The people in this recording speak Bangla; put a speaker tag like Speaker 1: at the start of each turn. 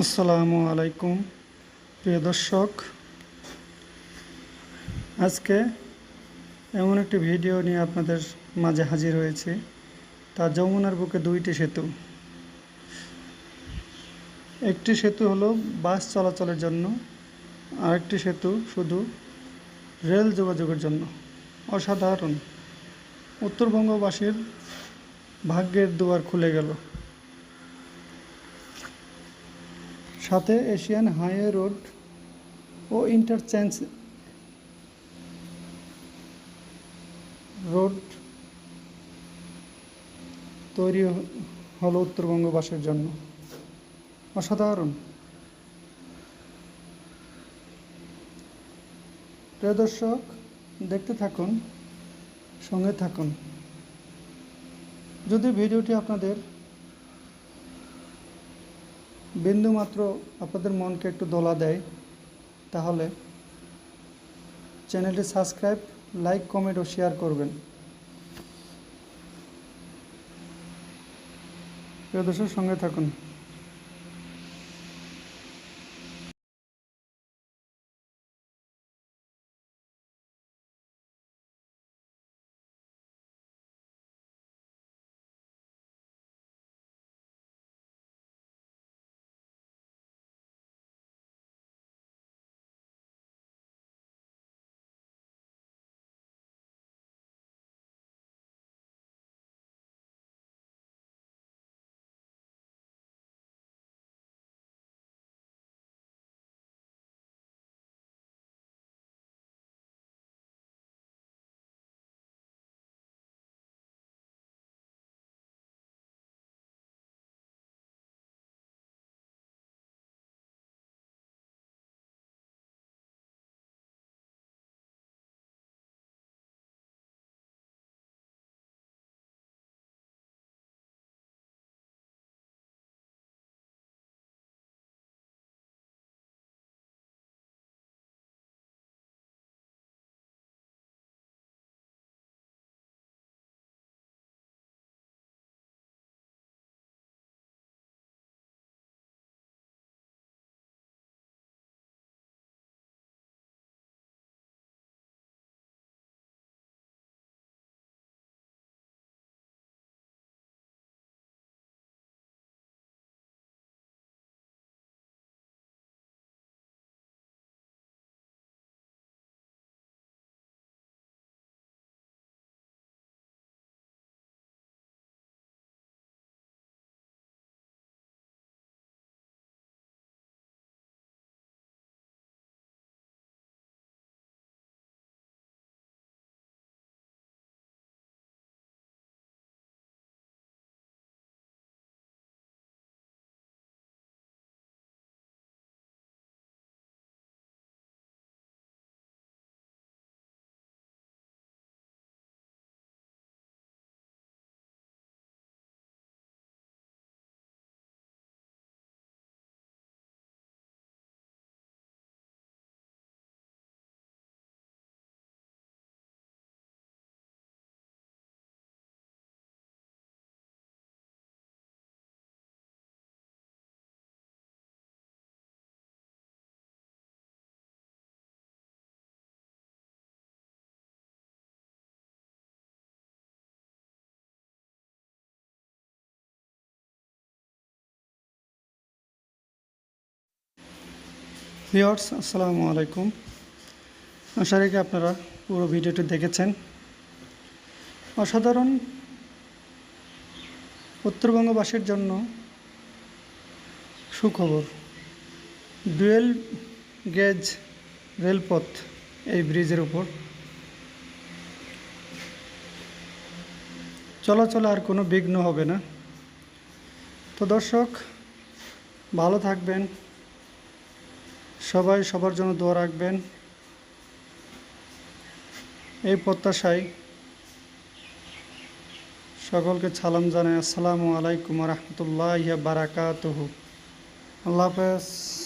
Speaker 1: আসসালামু আলাইকুম, প্রিয় দর্শক। আজকে এমন একটি ভিডিও নিয়ে আপনাদের মাঝে হাজির হয়েছে, তা যমুনার বুকে দুইটি সেতু। একটি সেতু হলো বাস চলাচলের জন্য, আরেকটি সেতু শুধু রেল যোগাযোগের জন্য। অসাধারণ। উত্তরবঙ্গবাসীর ভাগ্যের দুয়ার খুলে গেল। সাথে এশিয়ান হাইওয়ে রোড ও ইন্টারচেঞ্জ রোড তৈরি হলো উত্তরবঙ্গবাসীর জন্য। অসাধারণ। প্রিয় দর্শক, দেখতে থাকুন, সঙ্গে থাকুন। যদি ভিডিওটি আপনাদের বিন্দুমাত্র আপনাদের মনকে একটু দোলা দেয়, তাহলে চ্যানেলটি সাবস্ক্রাইব, লাইক, কমেন্ট ও শেয়ার করবেন। প্রিয় দর্শক, সঙ্গে থাকুন। ভিওর্স আসসালামু আলাইকুম। আশা রেখে আপনারা পুরো ভিডিওটি দেখেছেন। অসাধারণ উত্তরবঙ্গবাসীর জন্য সুখবর। ডুয়েল গেজ রেলপথ এই ব্রিজের উপর। চলাচলে আর কোনো বিঘ্ন হবে না। তো দর্শক, ভালো থাকবেন। সবাই সবার জন্য দোয়া রাখবেন। এই প্রত্যাশায় সকলকে সালাম জানাই। আসসালামু আলাইকুম রহমতুল্লাহ বারাকাতুহু। আল্লাহ হাফেজ।